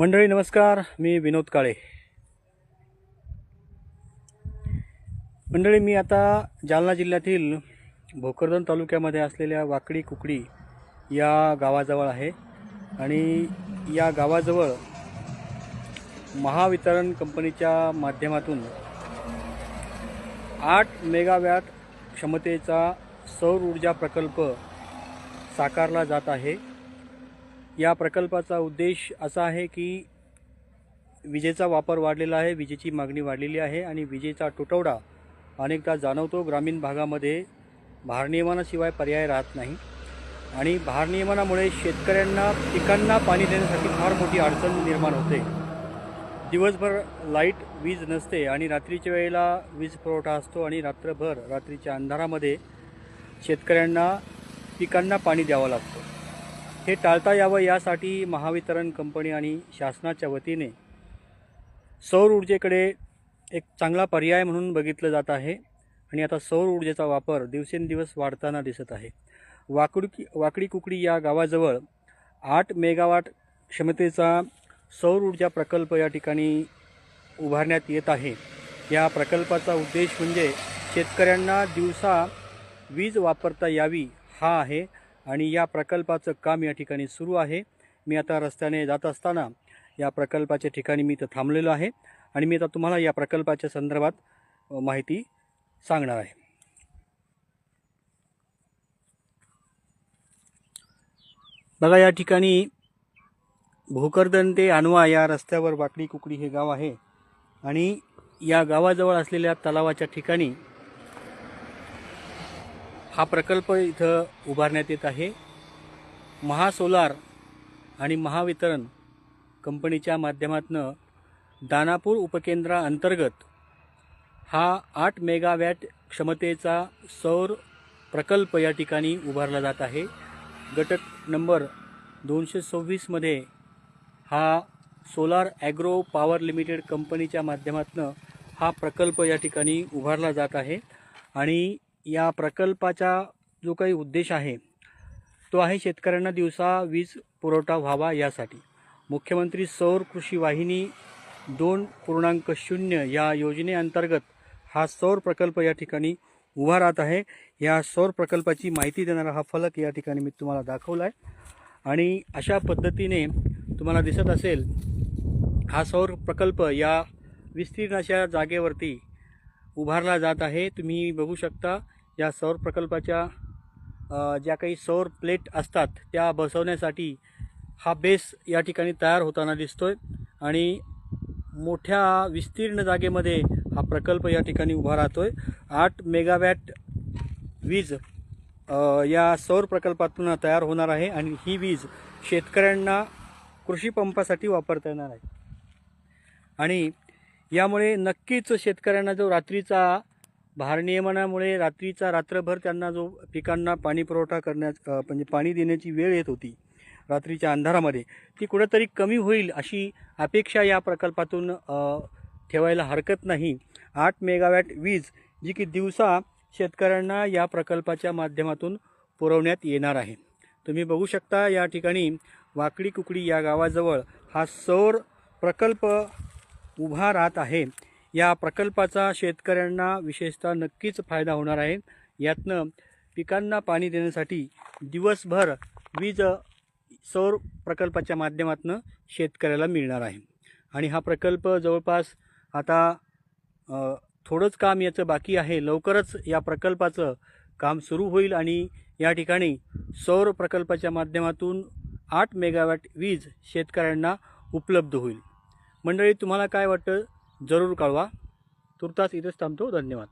मंडळी नमस्कार. मी विनोद काळे. मंडळी मी आता जालना जिल्ह्यातील भोकरदन तालुक्यामध्ये असलेल्या वाकडी कुकडी या गावाजवळ आहे आणि या गावाजवळ महावितरण कंपनीच्या माध्यमातून आठ मेगावॅट क्षमतेचा सौर ऊर्जा प्रकल्प साकारला जात आहे. या प्रकल्पाचा उद्देश असा आहे की विजेचा वापर वाढलेला आहे विजेची मागणी वाढलेली आहे आणि विजेचा तुटवडा अनेकदा जाणवतो. ग्रामीण भागामध्ये भारनियमनाशिवाय पर्याय राहत नाही आणि भारनियमनामुळे शेतकऱ्यांना पिकांना पाणी देण्यासाठी फार मोठी अडचण निर्माण होते. दिवसभर लाइट वीज नसते आणि रात्रीच्या वेळेला वीज पुरवठा असतो आणि रात्रभर रात्रीच्या अंधारामध्ये शेतकऱ्यांना पिकांना पाणी द्यावं लागतं. हे टाळता यावं यासाठी महावितरण कंपनी आणि शासनाच्या वतीने सौर ऊर्जेकडे एक चांगला पर्याय म्हणून बघितलं जात आहे. आणि आता सौर ऊर्जेचा वापर दिवसेंदिवस वाढताना दिसत आहे. वाकडी वाकडी कुकडी या गावाजवळ आठ मेगावाट क्षमतेचा सौर ऊर्जा प्रकल्प या ठिकाणी उभारण्यात येत आहे. या प्रकल्पाचा उद्देश म्हणजे शेतकऱ्यांना दिवसा वीज वापरता यावी. हा आहे आणि या प्रकल्पाचं काम या ठिकाणी सुरू आहे. मी आता रस्त्याने जात असताना या प्रकल्पाच्या ठिकाणी मी इथं थांबलेलो आहे आणि मी आता तुम्हाला या प्रकल्पाच्या संदर्भात माहिती सांगणार आहे. बघा या ठिकाणी भोकरदन ते अनवा या रस्त्यावर वाकडी कुकडी हे गाव आहे आणि या गावाजवळ असलेल्या तलावाच्या ठिकाणी हा प्रकल्प इथं उभारण्यात येत आहे. महासोलार आणि महावितरण कंपनीच्या माध्यमातून दानापूर उपकेंद्राअंतर्गत हा आठ मेगावॅट क्षमतेचा सौर प्रकल्प या ठिकाणी उभारला जात आहे. गटक नंबर दोनशे सव्वीसमध्ये हा सोलार ॲग्रो पॉवर लिमिटेड कंपनीच्या माध्यमातून हा प्रकल्प या ठिकाणी उभारला जात आहे. आणि या प्रकल्पाचा जो काही उद्देश आहे तो आहे शेतकऱ्यांना दिवसा वीज पुरवठा व्हावा यासाठी. मुख्यमंत्री सौर कृषी वाहिनी दोन पूर्णांक शून्य या योजनेअंतर्गत हा सौर प्रकल्प या ठिकाणी उभा राहत आहे. या सौर प्रकल्पाची माहिती देणारा हा फलक या ठिकाणी मी तुम्हाला दाखवला आहे आणि अशा पद्धतीने तुम्हाला दिसत असेल हा सौर प्रकल्प या विस्तीर्ण अशा जागेवरती उभारला जात आहे. तुम्ही बघू शकता या सौर प्रकल्पाच्या ज्या काही सौर प्लेट असतात त्या बसवण्यासाठी हा बेस या ठिकाणी तयार होताना दिसतोय आणि मोठ्या विस्तीर्ण जागेमध्ये हा प्रकल्प या ठिकाणी उभा राहतो आहे आठ मेगावॅट वीज या सौर प्रकल्पातून तयार होणार आहे आणि ही वीज शेतकऱ्यांना कृषी पंपासाठी वापरता येणार आहे. आणि यामुळे नक्कीच शेतकऱ्यांना जो रात्रीचा भारनियमनामुळे रात्रीचा रात्रभर त्यांना जो पिकांना पाणी पुरवठा करण्यास म्हणजे पाणी देण्याची वेळ येत होती रात्रीच्या अंधारामध्ये ती कुठंतरी कमी होईल अशी अपेक्षा या प्रकल्पातून ठेवायला हरकत नाही. आठ मेगावॅट वीज जी की दिवसा शेतकऱ्यांना या प्रकल्पाच्या माध्यमातून पुरवण्यात येणार आहे. तुम्ही बघू शकता या ठिकाणी वाकडी कुकडी या गावाजवळ हा सौर प्रकल्प उभा राहत आहे. या प्रकल्पाचा शेतकऱ्यांना विशेषतः नक्कीच फायदा होणार आहे. यातनं पिकांना पाणी देण्यासाठी दिवसभर वीज सौर प्रकल्पाच्या माध्यमातून शेतकऱ्याला मिळणार आहे. आणि हा प्रकल्प जवळपास आता थोडंच काम याचं बाकी आहे. लवकरच या प्रकल्पाचं काम सुरू होईल आणि या ठिकाणी सौर प्रकल्पाच्या माध्यमातून आठ मेगावॅट वीज शेतकऱ्यांना उपलब्ध होईल. मंडळी तुम्हाला काय वाटतं? जरूर कळवा. तुर्तास इथेच थांबतो. धन्यवाद.